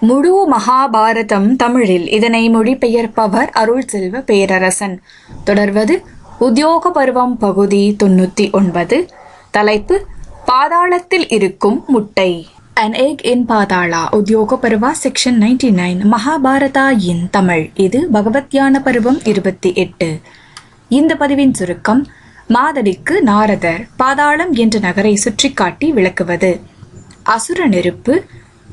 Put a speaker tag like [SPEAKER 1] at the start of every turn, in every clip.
[SPEAKER 1] முழு மகாபாரதம் தமிழில் இதனை மொழிபெயர்ப்பவர் அருள் செல்வ பேரரசன். தொடர்வது உத்தியோக பருவம் பகுதி தொண்ணூத்தி ஒன்பது. தலைப்பு பாதாளத்தில் இருக்கும் முட்டை. An egg in பாதாளா Udyoga Parva section ninety nine Mahabharata in Tamil. இது பகவத்யான பருவம் இருபத்தி எட்டு. இந்த பதிவின் சுருக்கம் மாதலிக்கு நாரதர் பாதாளம் என்ற நகரை சுற்றி காட்டி விளக்குவது. அசுர நெருப்பு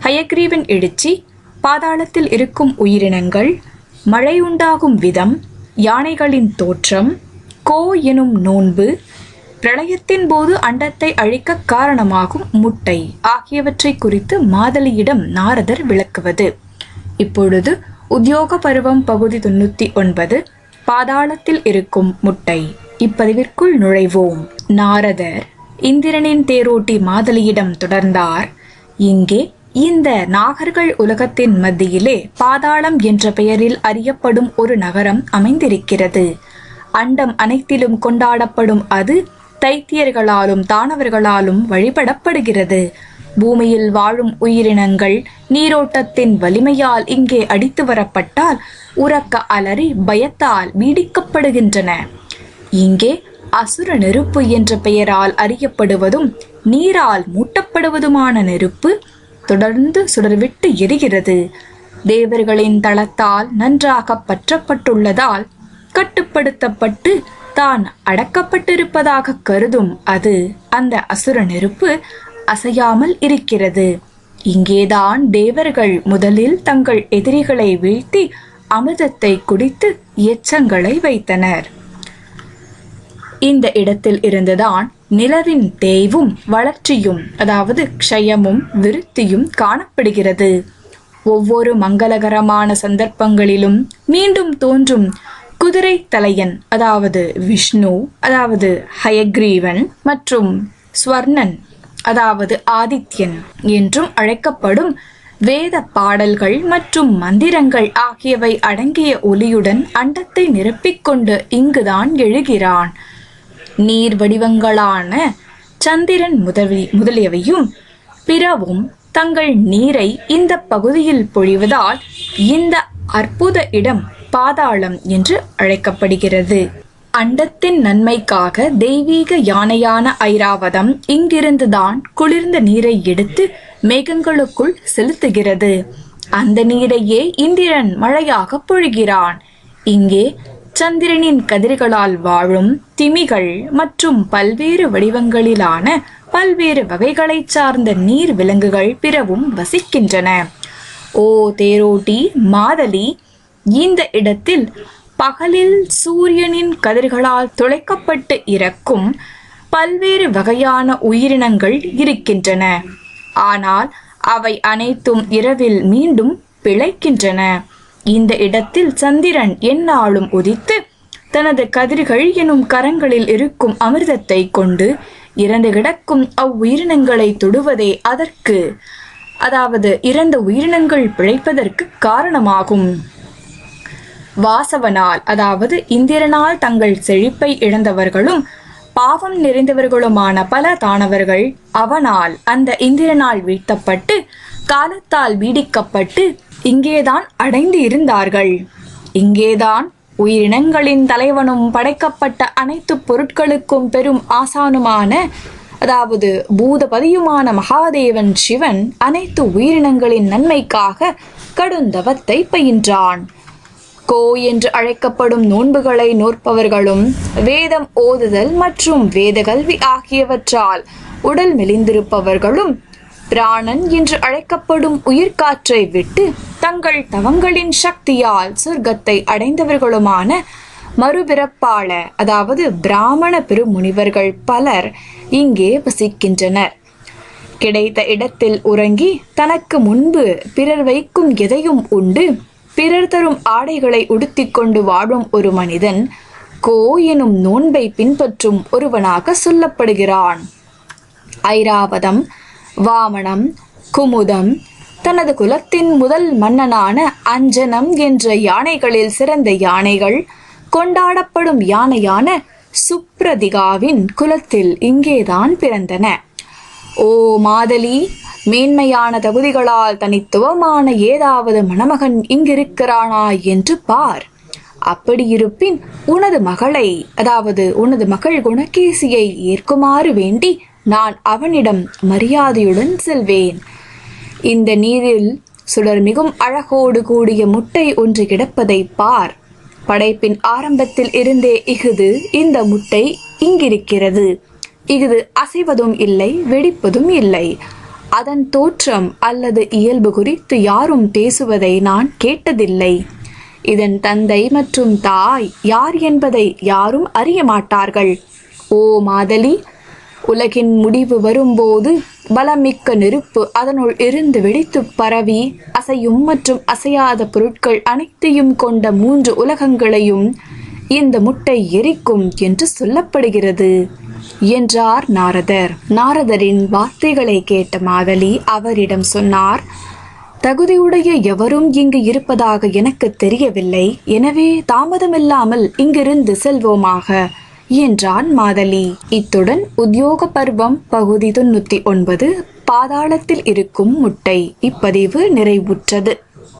[SPEAKER 1] ஹயக்ரீவன் எழுச்சி பாதாளத்தில் இருக்கும் உயிரினங்கள் மழை உண்டாகும் விதம் யானைகளின் தோற்றம் கோ எனும் நோன்பு பிரளயத்தின் போது அண்டத்தை அழிக்க காரணமாகும் முட்டை ஆகியவற்றை குறித்து மாதலியிடம் நாரதர் விளக்குவது. இப்பொழுது உத்தியோக பருவம் பகுதி தொண்ணூத்தி ஒன்பது. பாதாளத்தில் இருக்கும் முட்டை. இப்பதிவிற்குள் நுழைவோம். நாரதர் இந்திரனின் தேரோட்டி மாதலியிடம் தொடர்ந்தார். இங்கே இந்த நாகர்கள் உலகத்தின் மத்தியிலே பாதாளம் என்ற பெயரில் அறியப்படும் ஒரு நகரம் அமைந்திருக்கிறது. அண்டம் அனைத்திலும் கொண்டாடப்படும் அது தைத்தியர்களாலும் தானவர்களாலும் வழிபடப்படுகிறது. பூமியில் வாழும் உயிரினங்கள் நீரோட்டத்தின் வலிமையால் இங்கே அடித்து வரப்பட்டால் உறக்க அலறி பயத்தால் பீடிக்கப்படுகின்றன. இங்கே அசுர நெருப்பு என்ற பெயரால் அறியப்படுவதும் நீரால் மூட்டப்படுவதுமான நெருப்பு தொடர்ந்து சுடர்விட்டு எரிகிறது. தேவர்களின் தளத்தால் நன்றாக பற்றப்பட்டுள்ளதால் கட்டுப்படுத்தப்பட்டு தான் அடக்கப்பட்டிருப்பதாக கருதும் அது அந்த அசுர நெருப்பு அசையாமல் இருக்கிறது. இங்கேதான் தேவர்கள் முதலில் தங்கள் எதிரிகளை வீழ்த்தி அமிர்தத்தை குடித்து எச்சங்களை வைத்தனர். இந்த இடத்தில் இருந்துதான் நிலவின் தேய்வும் வளர்ச்சியும் அதாவது க்ஷயமும் விருத்தியும் காணப்படுகிறது. ஒவ்வொரு மங்களகரமான சந்தர்ப்பங்களிலும் மீண்டும் தோன்றும் குதிரை தலையன் அதாவது விஷ்ணு அதாவது ஹயக்ரீவன் மற்றும் ஸ்வர்ணன் அதாவது ஆதித்யன் என்றும் அழைக்கப்படும் வேத பாடல்கள் மற்றும் மந்திரங்கள் ஆகியவை அடங்கிய ஒலியுடன் அண்டத்தை நிரப்பிக்கொண்டு இங்குதான் எழுகிறான். நீர் வடிவங்களான சந்திரன் முதலி முதலியவையும் பிறவும் தங்கள் நீரை இந்த பகுதியில் பொழிவதால் இந்த அற்புத இடம் பாதாளம் என்று அழைக்கப்படுகிறது. அண்டத்தின் நன்மைக்காக தெய்வீக யானையான ஐராவதம் இங்கிருந்துதான் குளிர்ந்த நீரை எடுத்து மேகங்களுக்குள் செலுத்துகிறது. அந்த நீரையே இந்திரன் மழையாக பொழிகிறான். இங்கே சந்திரனின் கதிர்களால் வாழும் திமிகள் மற்றும் பல்வேறு வடிவங்களிலான பல்வேறு வகைகளைச் சார்ந்த நீர் விலங்குகள் பிறவும் வசிக்கின்றன. ஓ தேரோட்டி மாதலி இந்த இடத்தில் பகலில் சூரியனின் கதிர்களால் துளைக்கப்பட்டு இறக்கும் பல்வேறு வகையான உயிரினங்கள் இருக்கின்றன. ஆனால் அவை அனைத்தும் இரவில் மீண்டும் பிழைக்கின்றன. இந்த இடத்தில் சந்திரன் எந்நாளும் உதித்து தனது கதிர்கள் எனும் கரங்களில் இருக்கும் அமிர்தத்தை கொண்டு இறந்து கிடக்கும் அவ்வுயிரினங்களை தொடுவதே அதற்கு அதாவது இறந்த உயிரினங்கள் பிழைப்பதற்கு காரணமாகும். வாசவனால் அதாவது இந்திரனால் தங்கள் செழிப்பை இழந்தவர்களும் பாவம் நிறைந்தவர்களுமான பல தானவர்கள் அவனால் அந்த இந்திரனால் வீழ்த்தப்பட்டு காலத்தால் வீடிக்கப்பட்டு இங்கேதான் அடைந்து இருந்தார்கள். இங்கேதான் உயிரினங்களின் தலைவனும் படைக்கப்பட்ட அனைத்து பொருட்களுக்கும் பெரும் ஆசானுமான அதாவது பூதபதியுமான மகாதேவன் சிவன் அனைத்து உயிரினங்களின் நன்மைக்காக கடுந்தவத்தை பயின்றான். கோ என்று அழைக்கப்படும் நோன்புகளை நோற்பவர்களும் வேதம் ஓதுதல் மற்றும் வேத கல்வி ஆகியவற்றால் உடல் மெலிந்திருப்பவர்களும் பிராணன் என்று அழைக்கப்படும் உயிர்காற்றை விட்டு தங்கள் தவங்களின் சக்தியால் சொர்க்கத்தை அடைந்தவர்களுமான மறுபிறப்பாள அதாவது பிராமண பெருமுனிவர்கள் பலர் இங்கே வசிக்கின்றனர். கிடைத்த இடத்தில் உறங்கி தனக்கு முன்பு பிறர் வைக்கும் எதையும் உண்டு பிறர் தரும் ஆடைகளை உடுத்திக்கொண்டு வாழும் ஒரு மனிதன் கோ எனும் நோன்பை பின்பற்றும் ஒருவனாக சொல்லப்படுகிறான். ஐராவதம் வாமனம் குமுதம் தனது குலத்தின் முதல் மன்னனான அஞ்சனம் என்ற யானைகளில் சிறந்த யானைகள் கொண்டாடப்படும் யானையான சுப்ரதிகாவின் குலத்தில் இங்கேதான் பிறந்தன. ஓ மாதலி மேன்மையான தகுதிகளால் தனித்துவமான ஏதாவது மணமகன் இங்கிருக்கிறானா என்று பார். அப்படியிருப்பின் உனது மகளை அதாவது உனது மகள் குணகேசியை ஏற்குமாறு வேண்டி நான் அவனிடம் மரியாதையுடன் செல்வேன். இந்த நீரில் சுடர் மிகும் அழகோடு கூடிய முட்டை ஒன்று கிடப்பதை பார். படைப்பின் ஆரம்பத்தில் இருந்தே இஃது இந்த முட்டை இங்கிருக்கிறது. இஃது அசைவதும் இல்லை வெடிப்பதும் இல்லை. அதன் தோற்றம் அல்லது இயல்பு குறித்து யாரும் பேசுவதை நான் கேட்டதில்லை. இதன் தந்தை மற்றும் தாய் யார் என்பதை யாரும் அறிய மாட்டார்கள். ஓ மாதலி உலகின் முடிவு வரும்போது பலமிக்க நெருப்பு அதனுள் இருந்து வெடித்து பரவி அசையும் மற்றும் அசையாத பொருட்கள் அனைத்தையும் கொண்ட மூன்று உலகங்களையும் இந்த முட்டை எரிக்கும் என்று சொல்லப்படுகிறது. என்றார் நாரதர். நாரதரின் வார்த்தைகளை கேட்ட மாதலி அவரிடம் சொன்னார் தகுதியுடைய எவரும் இங்கு இருப்பதாக எனக்கு தெரியவில்லை. எனவே தாமதமில்லாமல் இங்கிருந்து செல்வோமாக. என்றான் மாதலி. இத்துடன் உத்தியோக பருவம் பகுதி தொண்ணூத்தி ஒன்பது பாதாளத்தில் இருக்கும் முட்டை. இப்பதிவு நிறைவுற்றது.